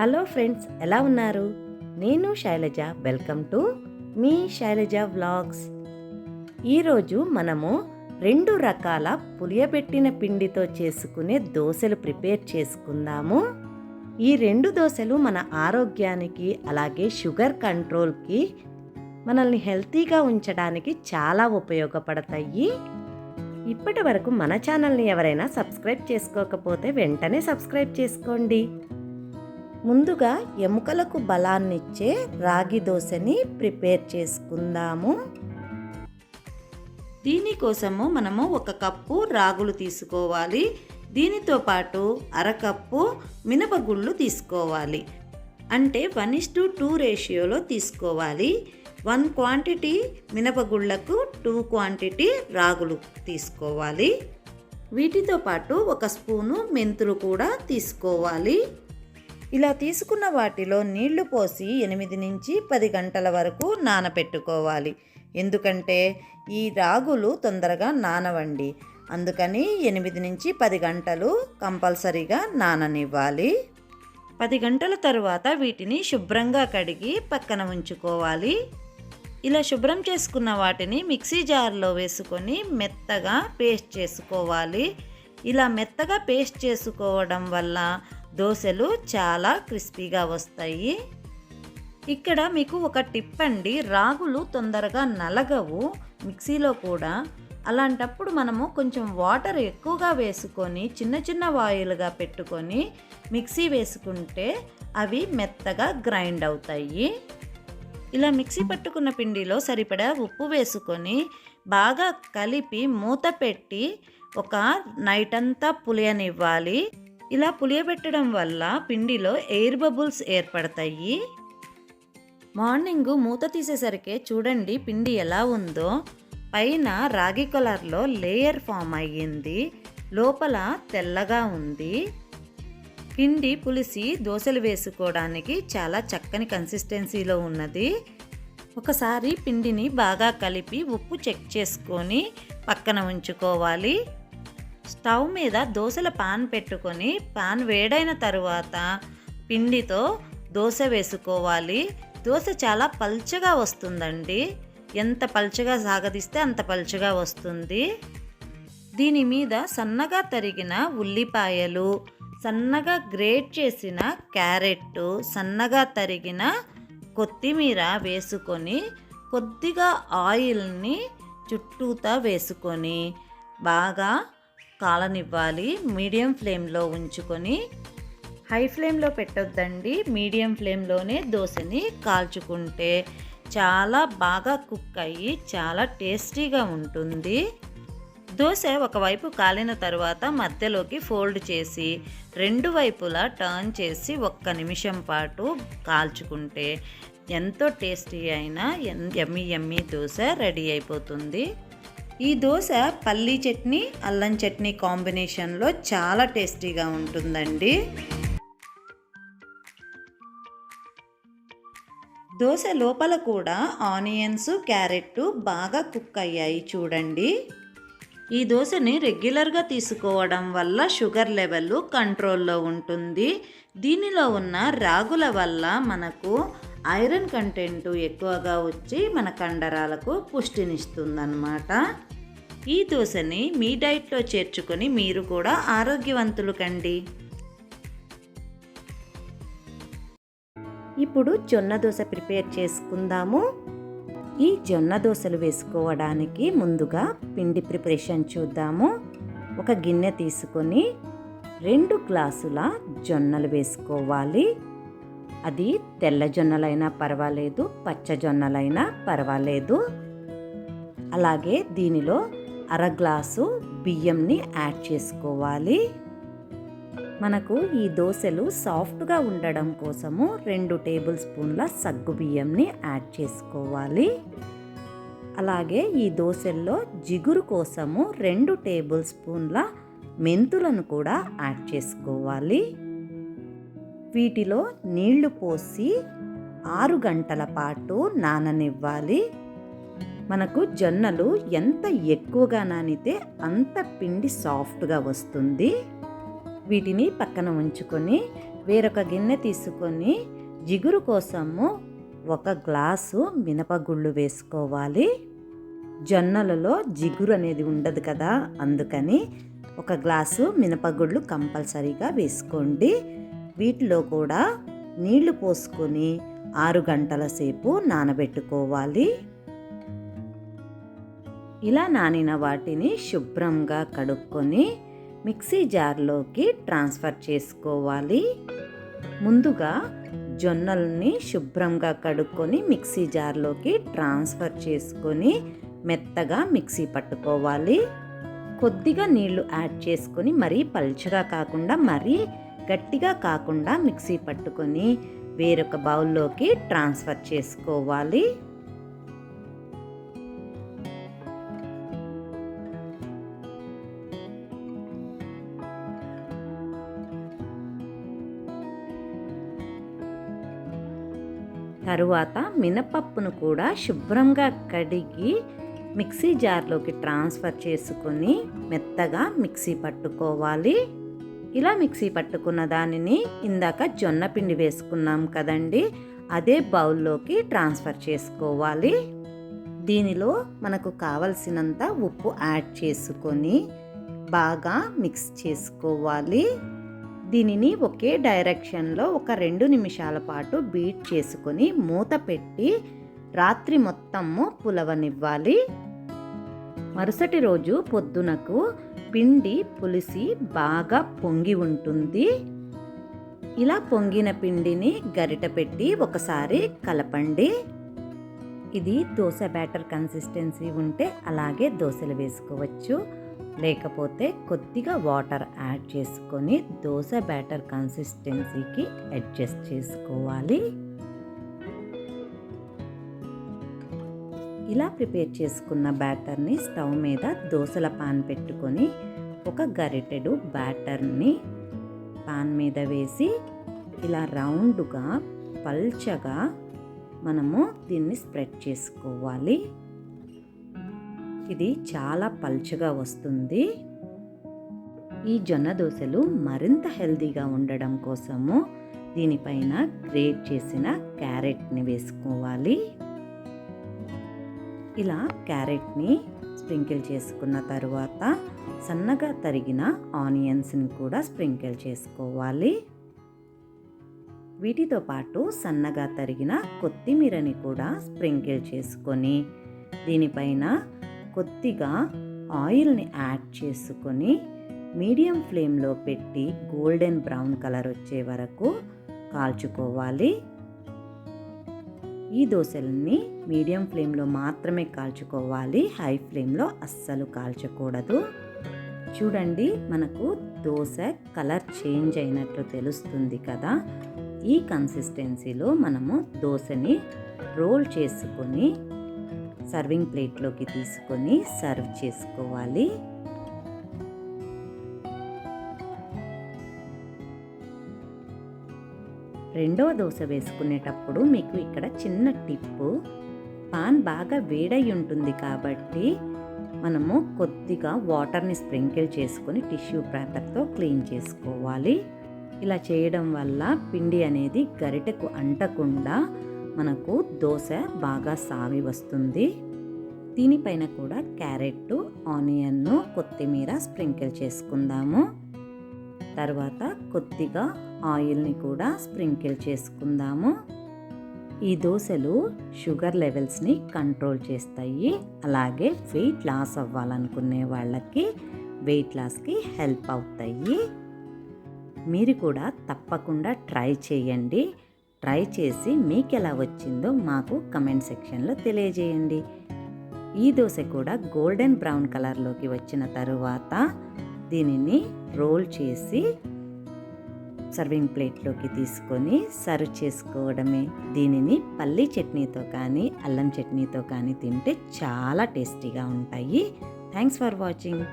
Hello friends ఎలా ఉన్నారు? నేను శైలజ. వెల్కమ్ టు మీ శైలజ వ్లాగ్స్. ఈరోజు మనము రెండు రకాల పులియబెట్టిన పిండితో చేసుకునే దోశలు ప్రిపేర్ చేసుకుందాము. ఈ రెండు దోశలు మన ఆరోగ్యానికి అలాగే షుగర్ కంట్రోల్కి మనల్ని హెల్తీగా ఉంచడానికి చాలా ఉపయోగపడతాయి. ఇప్పటి వరకు మన ఛానల్ని ఎవరైనా సబ్స్క్రైబ్ చేసుకోకపోతే వెంటనే సబ్స్క్రైబ్ చేసుకోండి. ముందుగా ఎముకలకు బలాన్నిచ్చే రాగి దోశని ప్రిపేర్ చేసుకుందాము. దీనికోసము మనము ఒక కప్పు రాగులు తీసుకోవాలి. దీనితో పాటు అరకప్పు మినపగుళ్ళు తీసుకోవాలి. అంటే వన్ ఇస్ టు టూ రేషియోలో తీసుకోవాలి. వన్ క్వాంటిటీ మినపగుళ్ళకు టూ క్వాంటిటీ రాగులు తీసుకోవాలి. వీటితో పాటు ఒక స్పూను మెంతులు కూడా తీసుకోవాలి. ఇలా తీసుకున్న వాటిలో నీళ్ళు పోసి ఎనిమిది నుంచి పది గంటల వరకు నానపెట్టుకోవాలి. ఎందుకంటే ఈ రాగులు తొందరగా నానవండి. అందుకని ఎనిమిది నుంచి పది గంటలు కంపల్సరీగా నాననివ్వాలి. పది గంటల తరువాత వీటిని శుభ్రంగా కడిగి పక్కన ఉంచుకోవాలి. ఇలా శుభ్రం చేసుకున్న వాటిని మిక్సీ జార్లో వేసుకొని మెత్తగా పేస్ట్ చేసుకోవాలి. ఇలా మెత్తగా పేస్ట్ చేసుకోవడం వల్ల దోశలు చాలా క్రిస్పీగా వస్తాయి. ఇక్కడ మీకు ఒక టిప్ అండి. రాగులు తొందరగా నలగవు మిక్సీలో కూడా. అలాంటప్పుడు మనము కొంచెం వాటర్ ఎక్కువగా వేసుకొని చిన్న చిన్న వాయిల్గా పెట్టుకొని మిక్సీ వేసుకుంటే అవి మెత్తగా గ్రైండ్ అవుతాయి. ఇలా మిక్సీ పట్టుకున్న పిండిలో సరిపడా ఉప్పు వేసుకొని బాగా కలిపి మూత పెట్టి ఒక నైట్ అంతా పులియనివ్వాలి. ఇలా పులియబెట్టడం వల్ల పిండిలో ఎయిర్ బబుల్స్ ఏర్పడతాయి. మార్నింగ్ మూత తీసేసరికి చూడండి పిండి ఎలా ఉందో. పైన రాగి కలర్లో లేయర్ ఫామ్ అయ్యింది. లోపల తెల్లగా ఉంది. పిండి పులిసి దోశలు వేసుకోవడానికి చాలా చక్కని కన్సిస్టెన్సీలో ఉన్నది. ఒకసారి పిండిని బాగా కలిపి ఉప్పు చెక్ చేసుకొని పక్కన ఉంచుకోవాలి. స్టవ్ మీద దోశల పాన్ పెట్టుకొని పాన్ వేడైన తరువాత పిండితో దోశ వేసుకోవాలి. దోశ చాలా పల్చగా వస్తుందండి. ఎంత పల్చగా సాగదీస్తే అంత పల్చగా వస్తుంది. దీని మీద సన్నగా తరిగిన ఉల్లిపాయలు సన్నగా గ్రేట్ చేసిన క్యారెట్ సన్నగా తరిగిన కొత్తిమీర వేసుకొని కొద్దిగా ఆయిల్ని చుట్టూతా వేసుకొని బాగా కాలనివ్వాలి. మీడియం ఫ్లేమ్లో ఉంచుకొని హై ఫ్లేమ్లో పెట్టొద్దండి. మీడియం ఫ్లేమ్లోనే దోశని కాల్చుకుంటే చాలా బాగా కుక్ అయ్యి చాలా టేస్టీగా ఉంటుంది. దోశ ఒకవైపు కాలిన తర్వాత మధ్యలోకి ఫోల్డ్ చేసి రెండు వైపులా టర్న్ చేసి ఒక్క నిమిషం పాటు కాల్చుకుంటే ఎంతో టేస్టీ అయిన ఎమ్మి ఎమ్మి దోశ రెడీ అయిపోతుంది. ఈ దోశ పల్లీ చట్నీ అల్లం చట్నీ కాంబినేషన్లో చాలా టేస్టీగా ఉంటుందండి. దోశ లోపల కూడా ఆనియన్స్ క్యారెట్ బాగా కుక్ అయ్యాయి చూడండి. ఈ దోశని రెగ్యులర్గా తీసుకోవడం వల్ల షుగర్ లెవెల్ కంట్రోల్లో ఉంటుంది. దీనిలో ఉన్న రాగుల వల్ల మనకు ఐరన్ కంటెంట్ ఎక్కువగా వచ్చి మన కండరాలకు పుష్టినిస్తుందన్నమాట. ఈ దోశని మీ డైట్లో చేర్చుకొని మీరు కూడా ఆరోగ్యవంతులు కండి. ఇప్పుడు జొన్న దోశ ప్రిపేర్ చేసుకుందాము. ఈ జొన్న దోశలు వేసుకోవడానికి ముందుగా పిండి ప్రిపరేషన్ చూద్దాము. ఒక గిన్నె తీసుకొని రెండు గ్లాసుల జొన్నలు వేసుకోవాలి. అది తెల్ల జొన్నలైనా పర్వాలేదు పచ్చ జొన్నలైనా పర్వాలేదు. అలాగే దీనిలో అర గ్లాసు బియ్యంని యాడ్ చేసుకోవాలి. మనకు ఈ దోశలు సాఫ్ట్గా ఉండడం కోసము రెండు టేబుల్ స్పూన్ల సగ్గు బియ్యంని యాడ్ చేసుకోవాలి. అలాగే ఈ దోశల్లో జిగురు కోసము రెండు టేబుల్ స్పూన్ల మెంతులను కూడా యాడ్ చేసుకోవాలి. వీటిలో నీళ్ళు పోసి ఆరు గంటల పాటు నాననివ్వాలి. మనకు జొన్నలు ఎంత ఎక్కువగా నానితే అంత పిండి సాఫ్ట్గా వస్తుంది. వీటిని పక్కన ఉంచుకొని వేరొక గిన్నె తీసుకొని జిగురు కోసము ఒక గ్లాసు మినపగుళ్ళు వేసుకోవాలి. జొన్నలలో జిగురు అనేది ఉండదు కదా అందుకని ఒక గ్లాసు మినపగుళ్ళు కంపల్సరీగా వేసుకోండి. వీటిలో కూడా నీళ్ళు పోసుకొని ఆరు గంటల సేపు నానబెట్టుకోవాలి. ఇలా నానిన వాటిని శుభ్రంగా కడుక్కొని మిక్సీ జార్లోకి ట్రాన్స్ఫర్ చేసుకోవాలి. ముందుగా జొన్నల్ని శుభ్రంగా కడుక్కొని మిక్సీ జార్లోకి ట్రాన్స్ఫర్ చేసుకొని మెత్తగా మిక్సీ పట్టుకోవాలి. కొద్దిగా నీళ్ళు యాడ్ చేసుకొని మరీ పల్చగా కాకుండా మరీ గట్టిగా కాకుండా మిక్సీ పట్టుకొని వేరొక బౌల్లోకి ట్రాన్స్ఫర్ చేసుకోవాలి. తరువాత మినపప్పును కూడా శుభ్రంగా కడిగి మిక్సీ జార్లోకి ట్రాన్స్ఫర్ చేసుకొని మెత్తగా మిక్సీ పట్టుకోవాలి. ఇలా మిక్సీ పట్టుకున్న దానిని ఇందాక జొన్న పిండి వేసుకున్నాం కదండి అదే బౌల్లోకి ట్రాన్స్ఫర్ చేసుకోవాలి. దీనిలో మనకు కావలసినంత ఉప్పు యాడ్ చేసుకొని బాగా మిక్స్ చేసుకోవాలి. దీనిని ఒకే డైరెక్షన్లో ఒక రెండు నిమిషాల పాటు బీట్ చేసుకొని మూత పెట్టి రాత్రి మొత్తము పులవనివ్వాలి. మరుసటి రోజు పొద్దునకు పిండి పులిసి బాగా పొంగి ఉంటుంది. ఇలా పొంగిన పిండిని గరిట పెట్టి ఒకసారి కలపండి. ఇది దోశ బ్యాటర్ కన్సిస్టెన్సీ ఉంటే అలాగే దోశలు వేసుకోవచ్చు. లేకపోతే కొద్దిగా వాటర్ యాడ్ చేసుకొని దోశ బ్యాటర్ కన్సిస్టెన్సీకి అడ్జస్ట్ చేసుకోవాలి. ఇలా ప్రిపేర్ చేసుకున్న బ్యాటర్ని స్టవ్ మీద దోశల పాన్ పెట్టుకొని ఒక గరిటెడు బ్యాటర్ని పాన్ మీద వేసి ఇలా రౌండ్గా పల్చగా మనము దీన్ని స్ప్రెడ్ చేసుకోవాలి. ఇది చాలా పల్చగా వస్తుంది. ఈ జొన్న దోశలు మరింత హెల్దీగా ఉండడం కోసము దీనిపైన గ్రేట్ చేసిన క్యారెట్ని వేసుకోవాలి. ఇలా క్యారెట్ని స్ప్రింకిల్ చేసుకున్న తర్వాత సన్నగా తరిగిన ఆనియన్స్ని కూడా స్ప్రింకిల్ చేసుకోవాలి. వీటితో పాటు సన్నగా తరిగిన కొత్తిమీరని కూడా స్ప్రింకిల్ చేసుకొని దీనిపైన కొద్దిగా ఆయిల్ని యాడ్ చేసుకొని మీడియం ఫ్లేమ్లో పెట్టి గోల్డెన్ బ్రౌన్ కలర్ వచ్చే వరకు కాల్చుకోవాలి. ఈ దోశల్ని మీడియం ఫ్లేమ్లో మాత్రమే కాల్చుకోవాలి. హై ఫ్లేమ్లో అస్సలు కాల్చకూడదు. చూడండి మనకు దోశ కలర్ చేంజ్ అయినట్లు తెలుస్తుంది కదా. ఈ కన్సిస్టెన్సీలో మనము దోశని రోల్ చేసుకొని సర్వింగ్ ప్లేట్లోకి తీసుకొని సర్వ్ చేసుకోవాలి. రెండవ దోశ వేసుకునేటప్పుడు మీకు ఇక్కడ చిన్న టిప్పు. పాన్ బాగా వేడై ఉంటుంది కాబట్టి మనము కొద్దిగా వాటర్ని స్ప్రింకిల్ చేసుకొని టిష్యూ పేపర్తో క్లీన్ చేసుకోవాలి. ఇలా చేయడం వల్ల పిండి అనేది గరిటెకు అంటకుండా మనకు దోశ బాగా సావి వస్తుంది. దీనిపైన కూడా క్యారెట్ ఆనియన్ను కొత్తిమీర స్ప్రింకిల్ చేసుకుందాము. తర్వాత కొద్దిగా ఆయిల్ని కూడా స్ప్రింకిల్ చేసుకుందాము. ఈ దోశలు షుగర్ లెవెల్స్ని కంట్రోల్ చేస్తాయి. అలాగే వెయిట్ లాస్ అవ్వాలనుకునే వాళ్ళకి వెయిట్ లాస్కి హెల్ప్ అవుతాయి. మీరు కూడా తప్పకుండా ట్రై చేయండి. ట్రై చేసి మీకు ఎలా వచ్చిందో మాకు కమెంట్ సెక్షన్లో తెలియజేయండి. ఈ దోశ కూడా గోల్డెన్ బ్రౌన్ కలర్లోకి వచ్చిన తరువాత దీనిని రోల్ చేసి సర్వింగ్ ప్లేట్లోకి తీసుకొని సర్వ్ చేసుకోవడమే. దీనిని పల్లీ చట్నీతో కానీ అల్లం చట్నీతో కానీ తింటే చాలా టేస్టీగా ఉంటాయి. Thanks for watching.